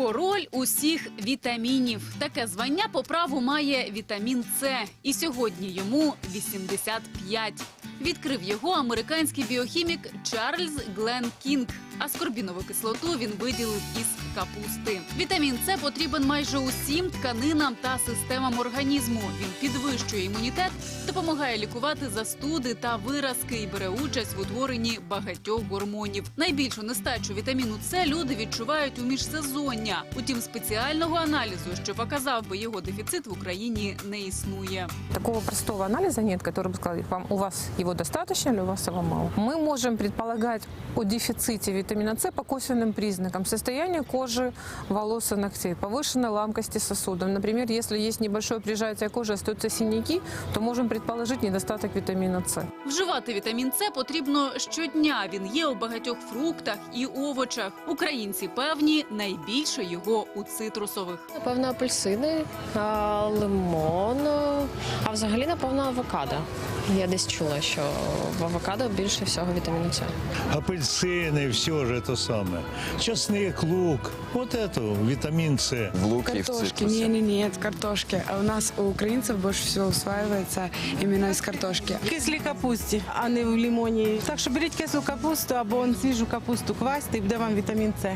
Король усіх вітамінів. Таке звання по праву має вітамін С. І сьогодні йому 85. Відкрив його американський біохімік Чарльз Глен Кінг Аскорбінову кислоту він виділив із капусти. Вітамін С потрібен майже усім тканинам та системам організму. Він підвищує імунітет, допомагає лікувати застуди та виразки і бере участь в утворенні багатьох гормонів. Найбільшу нестачу вітаміну С люди відчувають у міжсезоння. Утім, спеціального аналізу, що показав би його дефіцит в Україні, не існує. Такого простого анализа нет, который бы сказал, вам, у вас его достаточно или у вас его мало. Мы можем предполагать о дефиците витамина С по косвенным признакам. Состояние кожи, волос и ногтей, повышенной ламкости сосудов. Например, если есть небольшое прижатие кожи, остаются синяки, то можем предположить недостаток витамина С. Вживати вітамін С потрібно щодня. Він є у багатьох фруктах і овочах. Українці певні найбільше його у цитрусових. Напевно, апельсини, лимон, а взагалі, напевно, авокадо. Я десь чула, що в авокадо більше всього вітаміну С. апельсины, все же это самое. Чесник, лук, вот это витамин С. В луке и в Картошки. цитрусе. Не, не, нет, картошки. А у нас у украинцев больше всего усваивается именно из картошки. Кислій капусті, а не в лимоні. Так що беріть кислу капусту або он свіжу капусту квасьте і буде вам вітамін С.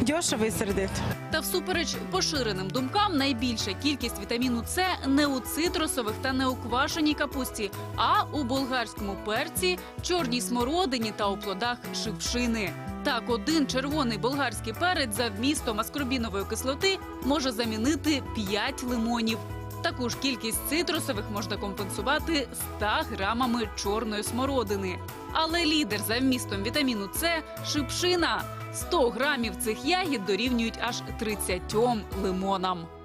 Дешево і сердито. Та всупереч поширеним думкам, найбільша кількість вітаміну С не у цитрусових та не у квашеній капусті, а у болгарському перці, чорній смородині та у плодах шипшини. Так, один червоний болгарський перець за вмістом аскорбінової кислоти може замінити 5 лимонів. Таку ж кількість цитрусових можна компенсувати 100 грамами чорної смородини. Але лідер за вмістом вітаміну С шипшина. 100 грамів цих ягід дорівнюють аж 30 лимонам.